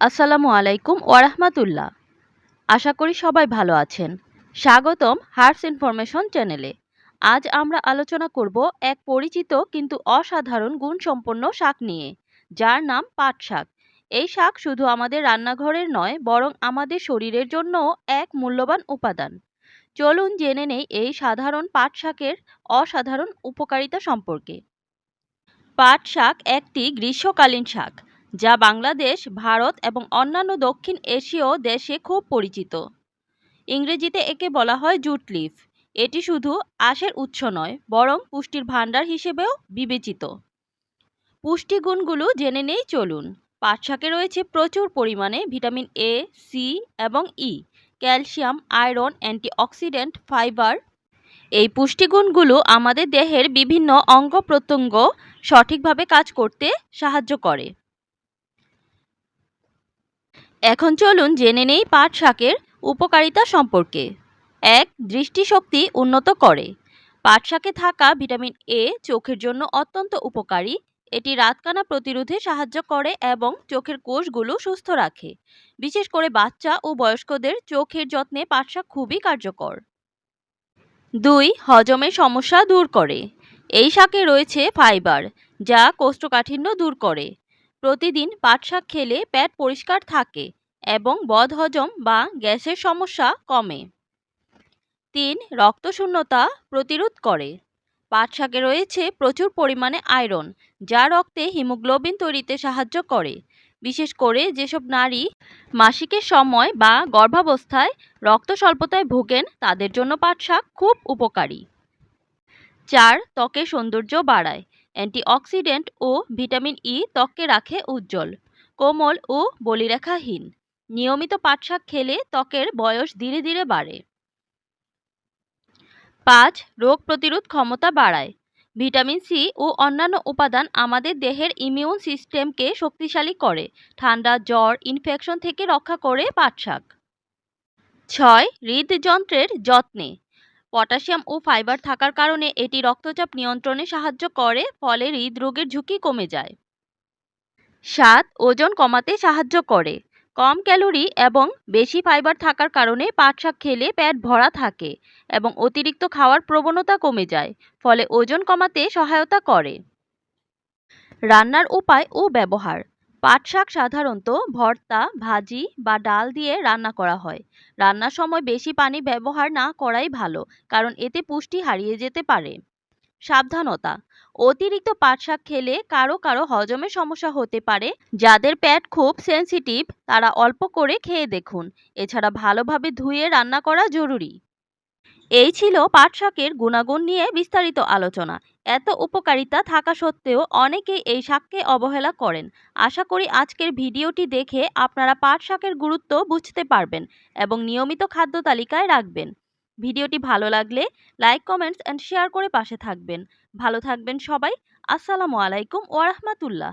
আসসালামু আলাইকুম ওয়ারাহমাতুল্লাহ আশা করি সবাই ভালো আছেন। স্বাগতম হার্বস ইনফরমেশন চ্যানেলে। আজ আমরা আলোচনা করব এক পরিচিত কিন্তু অসাধারণ গুণসম্পন্ন শাক নিয়ে, যার নাম পাট শাক। এই শাক শুধু আমাদের রান্নাঘরের নয়, বরং আমাদের শরীরের জন্যও এক মূল্যবান উপাদান। চলুন জেনে নেই এই সাধারণ পাট শাকের অসাধারণ উপকারিতা সম্পর্কে। পাট শাক একটি গ্রীষ্মকালীন শাক। যা বাংলাদেশ, ভারত এবং অন্যান্য দক্ষিণ এশীয় দেশে খুব পরিচিত। ইংরেজিতে একে বলা হয় জুট লিফ। এটি শুধু আঁশের উৎস নয়, বরং পুষ্টির ভাণ্ডার হিসেবেও বিবেচিত। পুষ্টিগুণগুলো জেনে নেই, চলুন। পাট শাকে রয়েছে প্রচুর পরিমাণে ভিটামিন এ সি এবং E calcium, iron, antioxidant, fibre. এই পুষ্টিগুণগুলো আমাদের দেহের বিভিন্ন অঙ্গ প্রত্যঙ্গ সঠিকভাবে কাজ করতে সাহায্য করে। এখন চলুন জেনে নেই পাট শাকের উপকারিতা সম্পর্কে। এক, দৃষ্টিশক্তি উন্নত করে। পাট শাকে থাকা ভিটামিন এ চোখের জন্য অত্যন্ত উপকারী। এটি রাতকানা প্রতিরোধে সাহায্য করে এবং চোখের কোষগুলো সুস্থ রাখে। বিশেষ করে বাচ্চা ও বয়স্কদের চোখের যত্নে পাট শাক খুবই কার্যকর। দুই হজমের সমস্যা দূর করে। এই শাকে রয়েছে ফাইবার, যা কোষ্ঠকাঠিন্য দূর করে। প্রতিদিন পাট শাক খেলে পেট পরিষ্কার থাকে। এবং বদহজম বা গ্যাসের সমস্যা কমে। তিন, রক্তশূন্যতা প্রতিরোধ করে। পাট শাকে রয়েছে প্রচুর পরিমাণে আয়রন, যা রক্তে হিমোগ্লোবিন তৈরিতে সাহায্য করে। বিশেষ করে যেসব নারী মাসিকের সময় বা গর্ভাবস্থায় রক্ত স্বল্পতায় ভোগেন, তাদের জন্য পাট শাক খুব উপকারী। চার, ত্বকের সৌন্দর্য বাড়ায়। অ্যান্টিঅক্সিডেন্ট ও ভিটামিন ই ত্বককে রাখে উজ্জ্বল, কোমল ও বলিরেখাহীন। নিয়মিত পাট শাক খেলে ত্বকের বয়স ধীরে ধীরে বাড়ে। পাঁচ, রোগ প্রতিরোধ ক্ষমতা বাড়ায়। ভিটামিন সি ও অন্যান্য উপাদান আমাদের দেহের ইমিউন সিস্টেমকে শক্তিশালী করে। ঠান্ডা, জ্বর ইনফেকশন থেকে রক্ষা করে পাট শাক ছয়, হৃদযন্ত্রের যত্নে। পটাশিয়াম ও ফাইবার থাকার কারণে এটি রক্তচাপ নিয়ন্ত্রণে সাহায্য করে, ফলে হৃদরোগের ঝুঁকি কমে যায়। সাত, ওজন কমাতে সাহায্য করে। কম ক্যালোরি এবং বেশি ফাইবার থাকার কারণে পাট শাক খেলে পেট ভরা থাকে এবং অতিরিক্ত খাওয়ার প্রবণতা কমে যায়, ফলে ওজন কমাতে সহায়তা করে। রান্নার উপায় ও ব্যবহার। পাট শাক সাধারণত ভর্তা, ভাজি বা ডাল দিয়ে রান্না করা হয়। রান্নার সময় বেশি পানি ব্যবহার না করাই ভালো, কারণ এতে পুষ্টি হারিয়ে যেতে পারে। সাবধানতা। অতিরিক্ত পাট শাক খেলে কারও কারও হজমের সমস্যা হতে পারে। যাদের পেট খুব সেন্সিটিভ তারা অল্প করে খেয়ে দেখুন। এছাড়া ভালোভাবে ধুয়ে রান্না করা জরুরি। এই ছিল পাট শাকের গুণাগুণ নিয়ে বিস্তারিত আলোচনা। এত উপকারিতা থাকা সত্ত্বেও অনেকেই এই শাককে অবহেলা করেন। আশা করি আজকের ভিডিওটি দেখে আপনারা পাট শাকের গুরুত্ব বুঝতে পারবেন এবং নিয়মিত খাদ্য তালিকায় রাখবেন। ভিডিওটি ভালো লাগলে লাইক, কমেন্টস অ্যান্ড শেয়ার করে পাশে থাকবেন। ভালো থাকবেন সবাই। আসসালামু আলাইকুম ওয়ারহমাতুল্লাহ